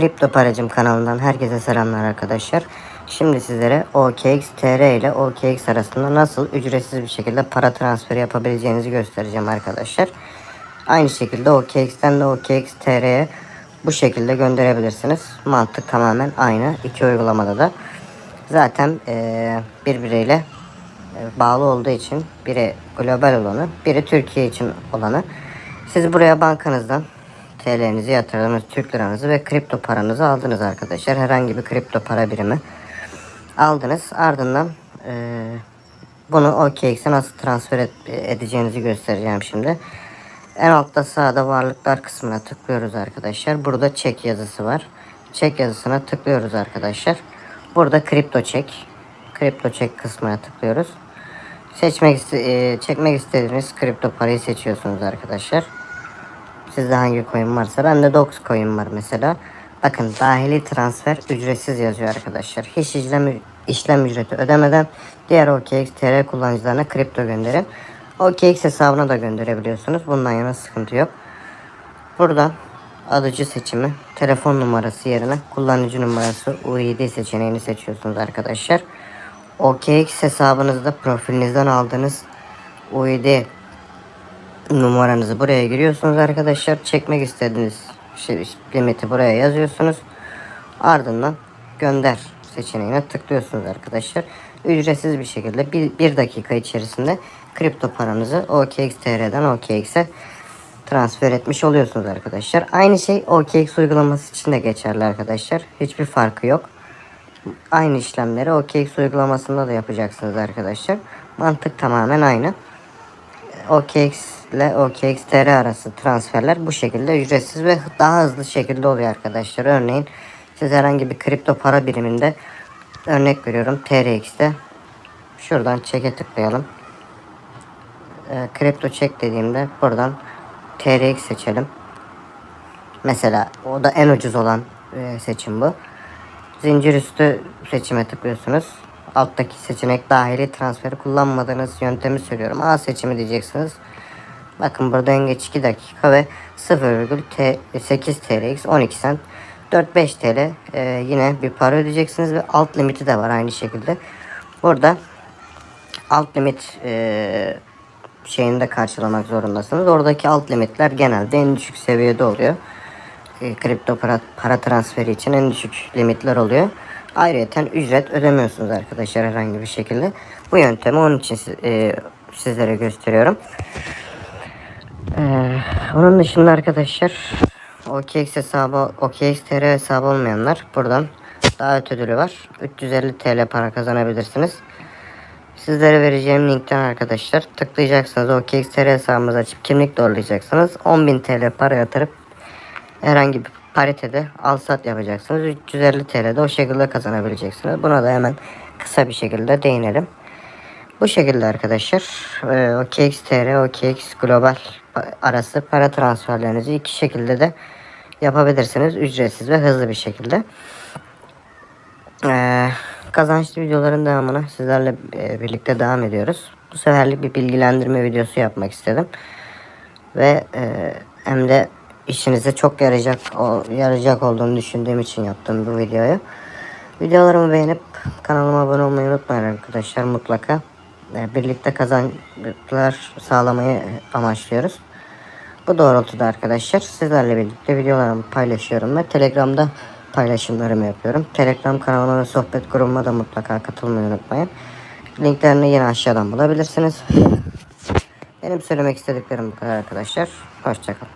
Kripto Paracım kanalından herkese selamlar arkadaşlar. Şimdi sizlere OKX TR ile OKX arasında nasıl ücretsiz bir şekilde para transferi yapabileceğinizi göstereceğim arkadaşlar. Aynı şekilde OKX'ten de OKX TR'ye bu şekilde gönderebilirsiniz. Mantık tamamen aynı. iki uygulamada da. Zaten eee birbiriyle e, bağlı olduğu için biri global olanı, biri Türkiye için olanı. Siz buraya bankanızdan TL'nizi yatırdınız, Türk liranızı ve kripto paranızı aldınız arkadaşlar. Herhangi bir kripto para birimi aldınız. Ardından e, bunu OKX'e nasıl transfer et- edeceğinizi göstereceğim şimdi. En altta sağda varlıklar kısmına tıklıyoruz arkadaşlar. Burada çek yazısı var. Çek yazısına tıklıyoruz arkadaşlar. Burada kripto çek. Kripto çek kısmına tıklıyoruz. Seçmek e, çekmek istediğiniz kripto parayı seçiyorsunuz arkadaşlar. Sizde hangi coin varsa bende Dox coin var mesela. Bakın dahili transfer ücretsiz yazıyor arkadaşlar. Hiç işlem, işlem ücreti ödemeden diğer OKX TR kullanıcılarına kripto gönderin. OKX hesabına da gönderebiliyorsunuz. Bundan yana sıkıntı yok. Buradan alıcı seçimi, telefon numarası yerine kullanıcı numarası UID seçeneğini seçiyorsunuz arkadaşlar. OKX hesabınızda profilinizden aldığınız UID numaranızı buraya giriyorsunuz arkadaşlar. Çekmek istediğiniz şey, limiti buraya yazıyorsunuz. Ardından gönder seçeneğine tıklıyorsunuz arkadaşlar. Ücretsiz bir şekilde bir, bir dakika içerisinde kripto paranızı OKX.TR'den OKX'e transfer etmiş oluyorsunuz arkadaşlar. Aynı şey OKX uygulaması için de geçerli arkadaşlar. Hiçbir farkı yok. Aynı işlemleri OKX uygulamasında da yapacaksınız arkadaşlar. Mantık tamamen aynı. OKX ile OKX.TR arası transferler bu şekilde ücretsiz ve daha hızlı şekilde oluyor arkadaşlar. Örneğin siz herhangi bir kripto para biriminde örnek veriyorum TRX'te şuradan çeke tıklayalım. Ee, kripto çek dediğimde buradan TRX seçelim. Mesela o da en ucuz olan e, seçim bu. Zincir üstü seçime tıklıyorsunuz. Alttaki seçenek dahili transferi kullanmadığınız yöntemi söylüyorum. A seçimi diyeceksiniz. Bakın burada en geç 2 dakika ve 0,8 TRX 12 cent 4-5 TL e, yine bir para ödeyeceksiniz ve alt limiti de var aynı şekilde. Burada alt limit e, şeyini karşılamak zorundasınız. Oradaki alt limitler genelde en düşük seviyede oluyor. E, kripto para, para transferi için en düşük limitler oluyor. Ayrıca ücret ödemiyorsunuz arkadaşlar herhangi bir şekilde. Bu yöntemi onun için e, sizlere gösteriyorum. Ee, onun dışında arkadaşlar OKX hesabı, OKX TR hesabı olmayanlar buradan davet ödülü var. 350 TL para kazanabilirsiniz. Sizlere vereceğim linkten arkadaşlar tıklayacaksınız. OKX TR hesabınızı açıp kimlik doğrulayacaksınız. 10.000 TL para yatırıp herhangi bir paritede al sat yapacaksınız. 350 TL de o şekilde kazanabileceksiniz. Buna da hemen kısa bir şekilde değinelim. Bu şekilde arkadaşlar e, OKX TR, OKX Global arası para transferlerinizi iki şekilde de yapabilirsiniz. Ücretsiz ve hızlı bir şekilde. E, kazançlı videoların devamına sizlerle e, birlikte devam ediyoruz. Bu seferlik bir bilgilendirme videosu yapmak istedim. Ve e, hem de işinize çok yarayacak o, yarayacak olduğunu düşündüğüm için yaptım bu videoyu. Videolarımı beğenip kanalıma abone olmayı unutmayın arkadaşlar mutlaka. E, Birlikte kazançlar sağlamayı amaçlıyoruz. Bu doğrultuda arkadaşlar sizlerle birlikte videolarımı paylaşıyorum ve Telegram'da paylaşımlarımı yapıyorum. Telegram kanalıma ve sohbet grubuma da mutlaka katılmayı unutmayın. Linklerini yine aşağıdan bulabilirsiniz. Benim söylemek istediklerim bu kadar arkadaşlar. Hoşçakalın.